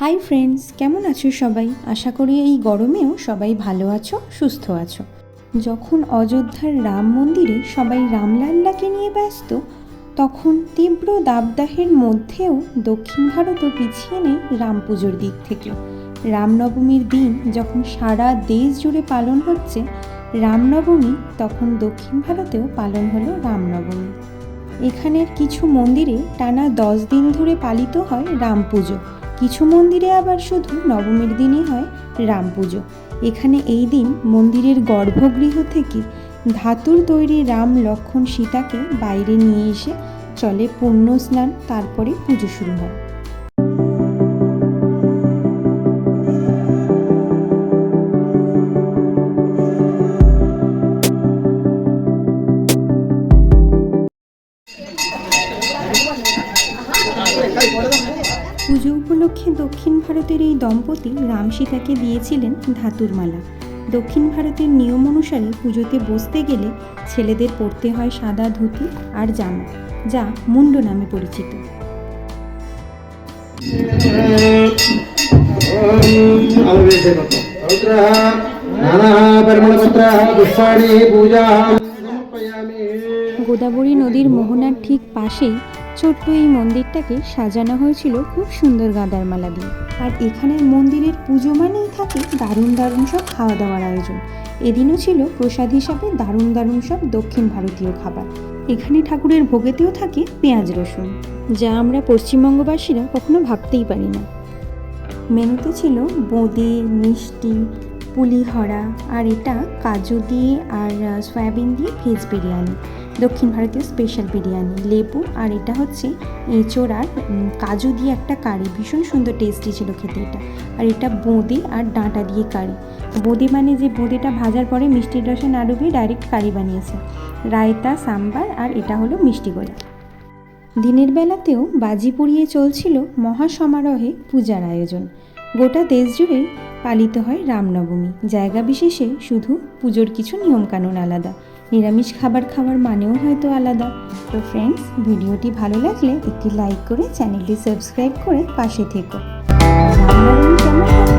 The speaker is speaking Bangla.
হাই ফ্রেন্ডস কেমন আছো সবাই? আশা করি এই গরমেও সবাই ভালো আছো, সুস্থ আছো। যখন অযোধ্যার রাম মন্দিরে সবাই রামলাল্লাকে নিয়ে ব্যস্ত, তখন তীব্র দাবদাহের মধ্যেও দক্ষিণ ভারতও পিছিয়ে নেই রাম পুজোর দিক থেকে। রামনবমীর দিন যখন সারা দেশ জুড়ে পালন হচ্ছে, রামনবমী তখন দক্ষিণ ভারতেও পালন হলো রামনবমী। এখানের কিছু মন্দিরে টানা দশ দিন ধরে পালিত হয় রাম পুজো। কিছু মন্দিরে আবার শুধু নবমীর দিনই হয় রাম পুজো। এখানে এই দিন মন্দিরের গর্ভগৃহ থেকে ধাতুর তৈরি রাম লক্ষ্মণ সীতাকে বাইরে নিয়ে এসে চলে পূর্ণ স্নান, তারপরে পুজো শুরু হয়। পুজো উপলক্ষে দক্ষিণ ভারতের এই দম্পতি রাম সীতাকে দিয়েছিলেন ধাতুর মালা দক্ষিণ ভারতের নিয়ম অনুসারে পুজোতে বসতে গেলে ছেলেদের পরতে হয় সাদা ধুতি আর জামা যা মুন্ড নামে পরিচিত पवित्रः नानाः परिमलपत्राः पुष्पाणि पूजाः समर्पयामि গোদাবরী নদীর মোহনার ঠিক পাশেই ছোট্ট এই মন্দিরটাকে সাজানো হয়েছিল খুব সুন্দর গাঁদার মালা দিয়ে। আর এখানের মন্দিরের পুজো মানেই থাকে দারুণ দারুণ সব খাওয়া দাওয়ার আয়োজন। এদিনও ছিল প্রসাদ হিসাবে দারুণ দারুণ সব দক্ষিণ ভারতীয় খাবার। এখানে ঠাকুরের ভোগেতেও থাকে পেঁয়াজ রসুন, যা আমরা পশ্চিমবঙ্গবাসীরা কখনো ভাবতেই পারি না। মেনুতে ছিল বোঁদে, মিষ্টি পুলিহরা, আর এটা কাজু দিয়ে আর সয়াবিন দিয়ে ভেজ বিরিয়ানি। দক্ষিণ ভারতীয় স্পেশাল বিরিয়ানি, লেবু, আর এটা হচ্ছে এঁচোড় আর কাজু দিয়ে একটা কারি। ভীষণ সুন্দর টেস্টি ছিল খেতে এটা। আর এটা বোঁদে আর ডাঁটা দিয়ে কারি। বোঁদে মানে যে বোঁদেটা ভাজার পরে মিষ্টির রসে না ডাইরেক্ট কারি বানিয়েছে। রায়তা, সাম্বার, আর এটা হলো মিষ্টি গোলা দিনের বেলাতেও বাজি পুড়িয়ে চলছিল মহাসমারোহে পূজার আয়োজন। গোটা দেশ জুড়েই পালিত হয় রামনবমী। জায়গা বিশেষে শুধু পুজোর কিছু নিয়মকানুন আলাদা। নিরামিষ খাবার খাওয়ার মানেও হয়তো আলাদা। তো ফ্রেন্ডস ভিডিওটি ভালো লাগলে একটি লাইক করে চ্যানেলটি সাবস্ক্রাইব করে পাশে থেকো। রামনবমী কেমন